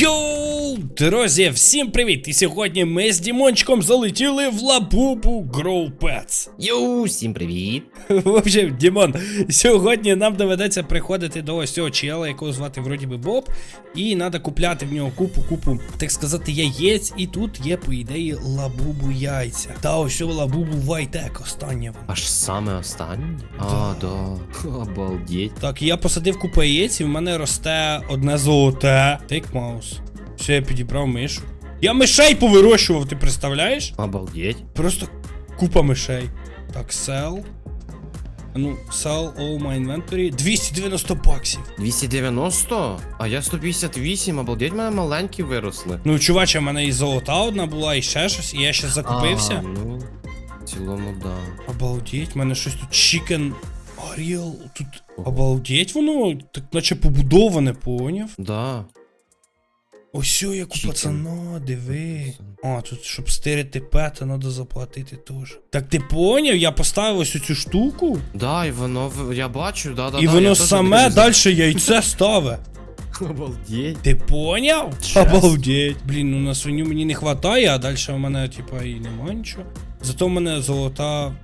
Йоу, друзі, всім привіт! І сьогодні ми з Дімончиком залетіли в Лабубу Grow Pets. Йоу, всім привіт! В общем, Дімон, сьогодні нам доведеться приходити до ось цього чела, якого звати вроді би Боб, і треба купляти в нього купу-купу, так сказати, яєць, і тут є, по ідеї, лабубу яйця. Та ось лабубу вайтек останнє. Аж саме останнє? А, да. Обалдеть. Так, я посадив купу яєць, і в мене росте одне золоте. Тейк маус. Все, я підібрав мишу. Я мишей повирощував, ти представляєш? Обалдеть. Просто купа мишей. Так, sell. Ну, sell all my inventory. 290 баксів. 290? А я 158, обалдеть, мене маленькі виросли. Ну, чуваче, в мене і золота одна була, і ще щось, і я ще закупився. А, ну, в цілому, да. Обалдеть, в мене щось тут chicken. Ariel, тут. Обалдеть, воно так наче побудоване, поняв? Да. Ось о, як у Chicken. пацана, диви. А, тут, щоб стирити пета, треба заплатити теж. Так ти поняв? Я поставив ось цю штуку, Да, і воно, в- я бачу, да, да, і да. воно теж саме дивлюсь. далі яйце ставить. Обалдеть. Ти поняв? Щас. Обалдеть. Блін, ну на свиню мені не хватає, а далі в мене, типа, і нема нічого. Зато в мене золота,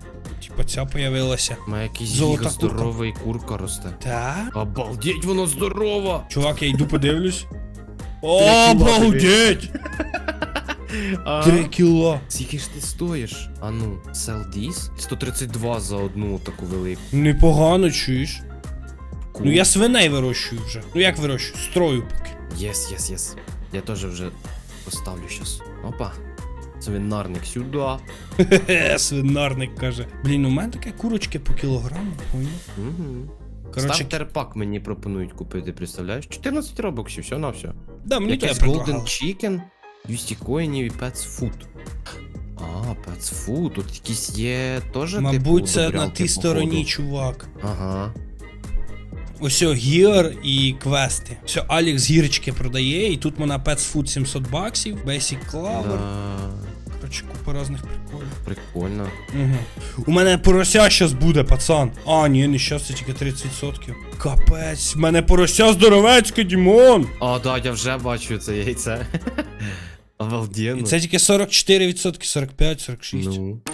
типа, ця появилася. У мене якийсь Золота гіга курка. здоровий курка росте. Та? Обалдеть, воно здорова! Чувак, я йду подивлюсь. Обалдеть! Три кіла. Скільки ж ти стоїш? А ну, this? 132 за одну таку велику. Непогано чуєш. Ну я свиней вирощую вже. Ну як вирощую? Строю поки. Єс, єс, єс. Я теж вже поставлю щас. Опа. Свинарник сюди. Хе-хе, свинарник каже. Блін, у мене таке курочки по кілограму, поняв? Угу. Коротше, Стартерпак мені пропонують купити, представляєш? 14 робоксів, все на все. да, мені тебе Якийсь Golden предлагали. Chicken, 200 коїнів і Pets Food. А, Pets Food, тут якісь є теж Мабуть, типу, це на добрялки, тій стороні, походу. чувак. Ага. Ось гір і квести. Все, Алікс гірочки продає, і тут вона Pets Food 700 баксів, Basic Clover. Да, Коротше, купа різних приколів. прикольно. Угу. У мене порося щас буде, пацан. А, ні, не щас, це тільки 30%. Капець, в мене порося здоровецьке, Дімон. А, да, я вже бачу це яйце. Обалденно. І це тільки 44%, 45, 46. Ну.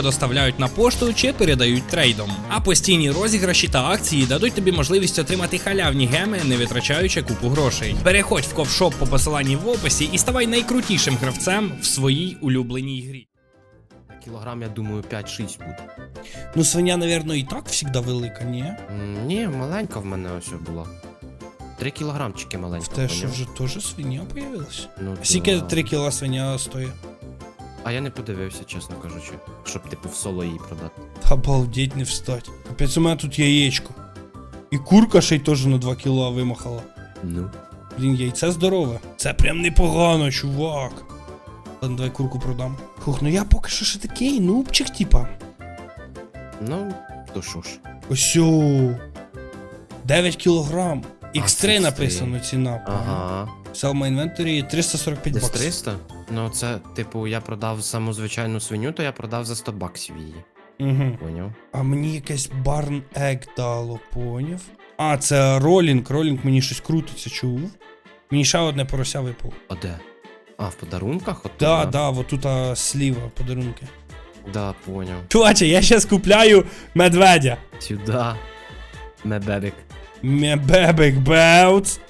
доставляють на пошту чи передають трейдом. А постійні розіграші та акції дадуть тобі можливість отримати халявні геми, не витрачаючи купу грошей. Переходь в ковшоп по посиланні в описі і ставай найкрутішим гравцем в своїй улюбленій грі. Кілограм, я думаю, 5-6 буде. Ну, свиня, напевно, і так завжди велика, ні? М, Ні, маленька в мене ось була. 3 кілограмчики маленька. В те, що поняв? вже теж свиня появилась. Ну, Скільки да. 3 кіла свиня стоїть? А я не подивився, чесно кажучи, щоб типу в соло її продати. Обалдеть не встать. Капець, у мене тут яєчко. І курка ще й теж на 2 кіла вимахала. Ну. Блін, яйце здорове. Це прям непогано, чувак. Ладно, давай курку продам. Хух, ну я поки що ще такий нубчик, типа. Ну, то що ж. Ось. 9 кілограм. X3 це написано ціна. Ага. Sell my inventory 345 Десь баксів. 300? Ну, це, типу, я продав саму звичайну свиню, то я продав за 100 баксів її. Угу. Поняв? А мені якесь барн Egg дало, поняв? А, це ролінг. Ролінг мені щось крутиться, чув. Мені ще одне порося випало. А де? А, в подарунках? От Да, туди? да, вот тут а, сліва подарунки. Да, поняв. Чуваче, я зараз купляю медведя. Сюда. Мебебік. Мебебик беуц.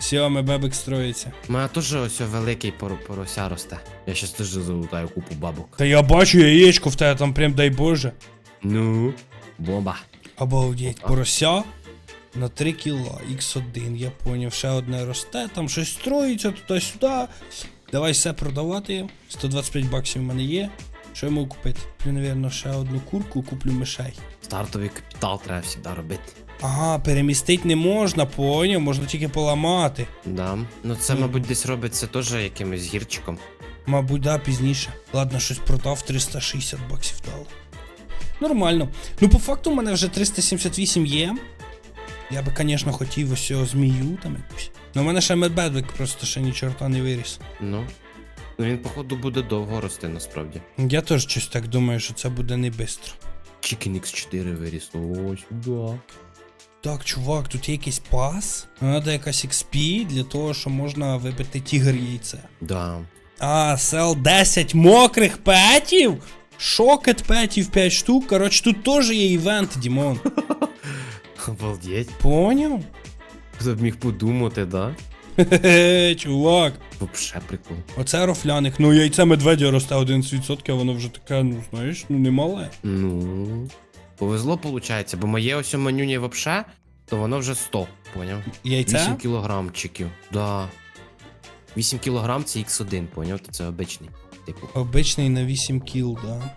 Все, мебебик строїться. У мене теж ось великий пор- порося росте. Я щас теж залутаю купу бабок. Та я бачу яєчко в тебе там прям дай Боже. Ну. Бомба. Обалдеть, порося на 3 кіла, X1, я поняв, ще одне росте, там щось строїться туди-сюди. Давай все продавати. 125 баксів в мене є. Що я можу купити? Куплю, напевно, ще одну курку, куплю мишей. Стартовий капітал треба завжди робити. Ага, перемістити не можна, поняв, можна тільки поламати. Да. Ну це, мабуть, десь робиться теж якимось гірчиком. Мабуть, да, пізніше. Ладно, щось продав 360 баксів дало. Нормально. Ну, по факту, у мене вже 378 є. Я би, звісно, хотів ось цього змію там якусь. Ну, у мене ще медбедвик просто ще ні чорта не виріс. Ну. Ну він, походу, буде довго рости насправді. Я теж щось так думаю, що це буде не швидко. Chicken X4 виріс. О, сюди. Так, чувак, тут є якийсь пас. Треба якась XP для того, що можна вибити тігр яйце. Да. А, сел 10 мокрих петів? Шокет петів 5 штук. Коротше, тут теж є івент, Дімон. Обалдеть. Поняв? Хто б міг подумати, да? Хе-хе, чувак. Вообще прикол. Оце рофляник. Ну, яйце медведя росте 11%, а воно вже таке, ну знаєш, ну немале. Ну. Повезло, виходить, бо моє ось манюні вообще, то воно вже 100, поняв? Яйце? 8 кілограмчиків. Да. 8 кілограм це X1, поняв? То це обичний. Типу. Обичний на 8 кіл, да.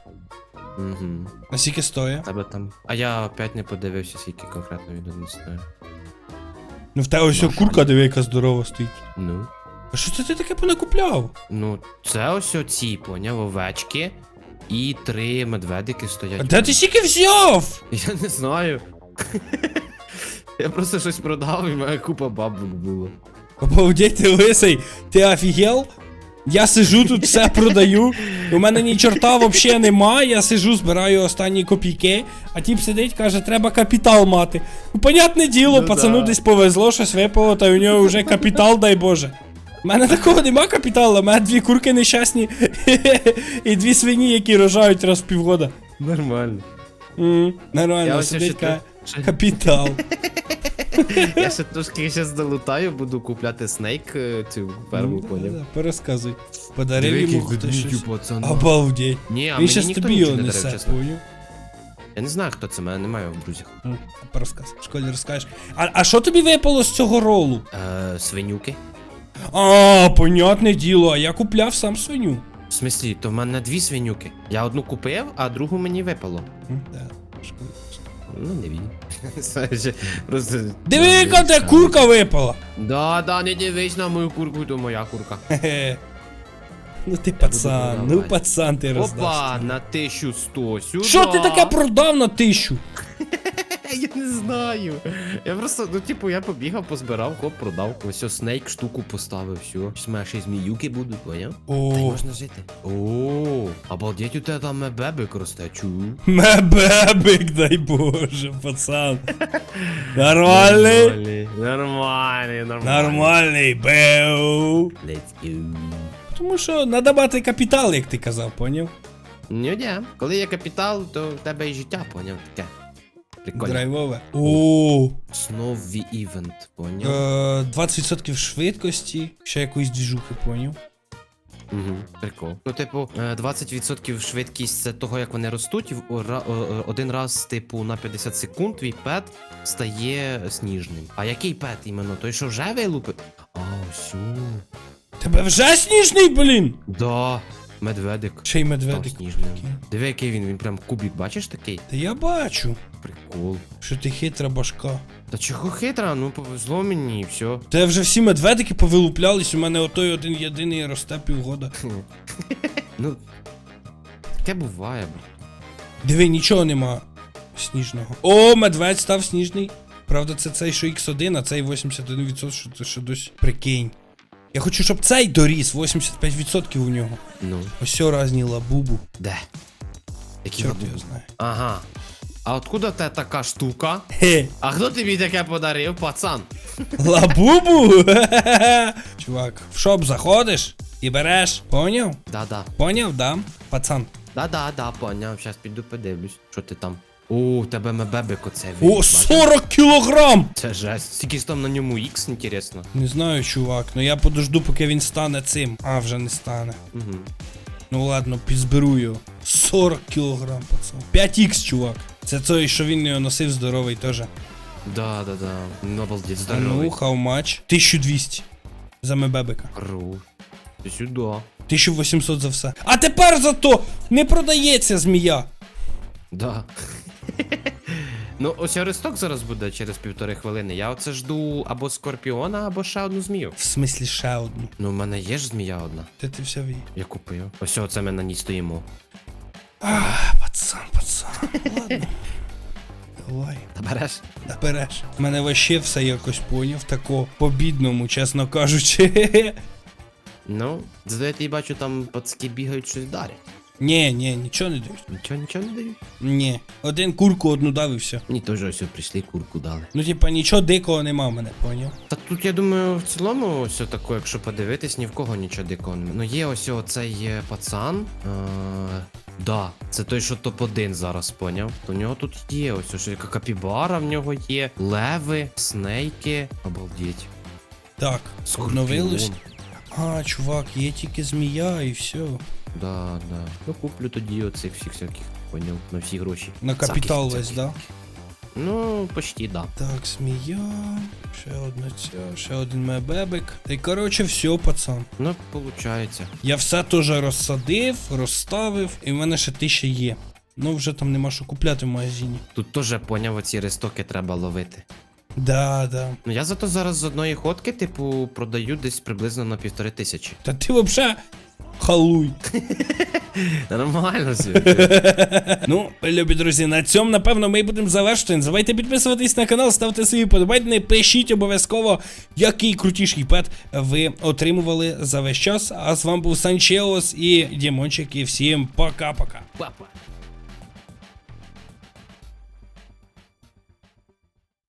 Угу. А скільки стоїть? Тебе там. А я опять не подивився, скільки конкретно від не знаю. Ну в тебе ось курка, диви, яка здорова стоїть. Ну. А що це ти таке понакупляв? Ну, це ось оці, поняв, овечки. І три медведики стоять. Де ти стільки взяв? Я не знаю. Я просто щось продав і мене купа бабок було. Обалдеть, ти лисий, ти офігел? Я сижу тут, все продаю. У мене ні чорта взагалі немає. Я сижу, збираю останні копійки, а тіп сидить, каже, треба капітал мати. Ну, понятне діло, Ну пацану да. десь повезло, щось випало, та у нього вже капітал, дай Боже. У мене такого нема капіталу, у мене дві курки нещасні і дві свині, які рожають раз в півгода. Нормально. М, Нормально, Я сидить, ще капітал. Я ще трошки зараз долутаю, буду купляти снейк е, цю ферму, Ну, поняв. да, Пересказуй. Подарив йому хтось щось. пацан. Обалдеть. Ні, а Він мені щас тобі його не дарив, несе, поняв? Я не знаю, хто це, мене немає в друзях. Ну, Розказ. В школі розкажеш. А, а що тобі випало з цього ролу? Е, свинюки. А, понятне діло, а я купляв сам свиню. В смислі, то в мене дві свинюки. Я одну купив, а другу мені випало. М, да, в. Ну, не він. Просто. Диви, яка в курка випала. Да, да, не дивись на мою курку, то моя курка. Хе-хе. Ну ти пацан, ну продавати. пацан ти Опа, роздав. на 1100 сюди. Що ти таке продав на тисячу? Я не знаю. Я просто, ну, типу, я побігав, позбирав, хоп, продав. Ось ось снейк штуку поставив, все. Ще зміюки будуть, поняв? Та й О, можна жити. О, обалдеть, у тебе там бебик росте, чую. мебебик, дай боже, пацан. Нормальний? Нормальний, нормальний, нормальний. Беу. Let's go. Тому що треба мати капітал, як ти казав, поняв? Ну, да. Коли є капітал, то в тебе і життя, поняв, таке. Прикольно. Драйвове. О, Снові івент, поняв? е, 20% швидкості, ще якоїсь двіжухи, поняв? Угу, прикол. Ну, типу, е, 20% швидкість це того, як вони ростуть. о- Один раз, типу, на 50 секунд твій пет стає сніжним. А який пет іменно? Той, що вже вилупить? А, все. Тебе вже сніжний, блін? Да, медведик. Ще й медведик. Прикинь. Диви, який він, він прям кубік, бачиш такий? Та я бачу, Прикол. що ти хитра башка. Та чого хитра? Ну повезло мені і все. Та вже всі медведики повилуплялись, у мене отой один єдиний росте півгода. Ну. Таке буває, бро. Диви, нічого нема сніжного. О, медведь став сніжний. Правда, це цей, що X1, а цей 81%, що це ще досі. Прикинь. Я хочу, щоб цей доріс, 85% у нього. Ну, Ось разні лабубу. де? Які Чорт лабубу? його знає. Ага. А откуда тебе така штука? Хе, А хто тобі таке подарив, пацан? лабубу? Чувак, в шоп заходиш і береш. Поняв? Да-да. Поняв, да? Пацан. Да-да-да, поняв. Щас піду подивлюсь. Що ти там? О, у тебе мебебик оце О, виліз, 40 кілограм! Це жесть. Скільки ж там на ньому X, інтересно. Не знаю, чувак, ну я подожду, поки він стане цим. А, вже не стане. Угу. Ну ладно, підзберу його. 40 кілограм, пацан. 5х, чувак. Це той, що він його носив здоровий теж. Да-да-да. Ну, обалдеть, А здоровий. ну, how much? 1200. За мебебика. Ру. Ти сюди. 1800 за все. А тепер зато не продається змія. Да. Ну, ось ресток зараз буде через півтори хвилини. Я оце жду або скорпіона, або ще одну змію. В смислі ще одну. Ну, в мене є ж змія одна. Де ти взяв її? Я купив. Ось оце ми на ній стоїмо. А, пацан, пацан. Ладно. Давай. Та береш? Набереш. Мене вообще все якось поняв, тако по-бідному, чесно кажучи. Ну, здається, я бачу, там пацки бігають щось дарять. Ні, ні, нічого не дають. Нічого, нічого не дають. Ні. Один курку одну дав і все. Мені теж ось прийшли курку дали. Ну, типа, нічого дикого нема в мене, поняв? Та тут, я думаю, в цілому ось таке, якщо подивитись, ні в кого нічого дикого немає. Ну є ось оцей е, пацан. Е, да, це той, що топ-1 зараз, поняв. То в нього тут є ось ось яка капібара в нього є, леви, снейки. Обалдеть. Так, Скорпіон. обновилось. А, чувак, є тільки змія і все. Да, да. Ну куплю тоді оцих всіх всяких, поняв, на всі гроші. На Всяких, капітал весь, всяких. да? Ну, почти, да. Так, змія. Ще одна ця, ще один мебебик. Та й коротше, все, пацан. Ну, получається. Я все теж розсадив, розставив, і в мене ще тисяча є. Ну, вже там нема що купляти в магазині. Тут теж поняв, оці рестоки треба ловити. Да, да. Ну я зато зараз з одної ходки, типу, продаю десь приблизно на півтори тисячі. Та ти вообще халуй. Нормально все. Ну, любі друзі, на цьому, напевно, ми будемо завершити. Не забувайте підписуватись на канал, ставте свої подобайки, пишіть обов'язково, який крутіший пет ви отримували за весь час. А з вами був Санчеос і Дімончик, і всім пока-пока. Папа.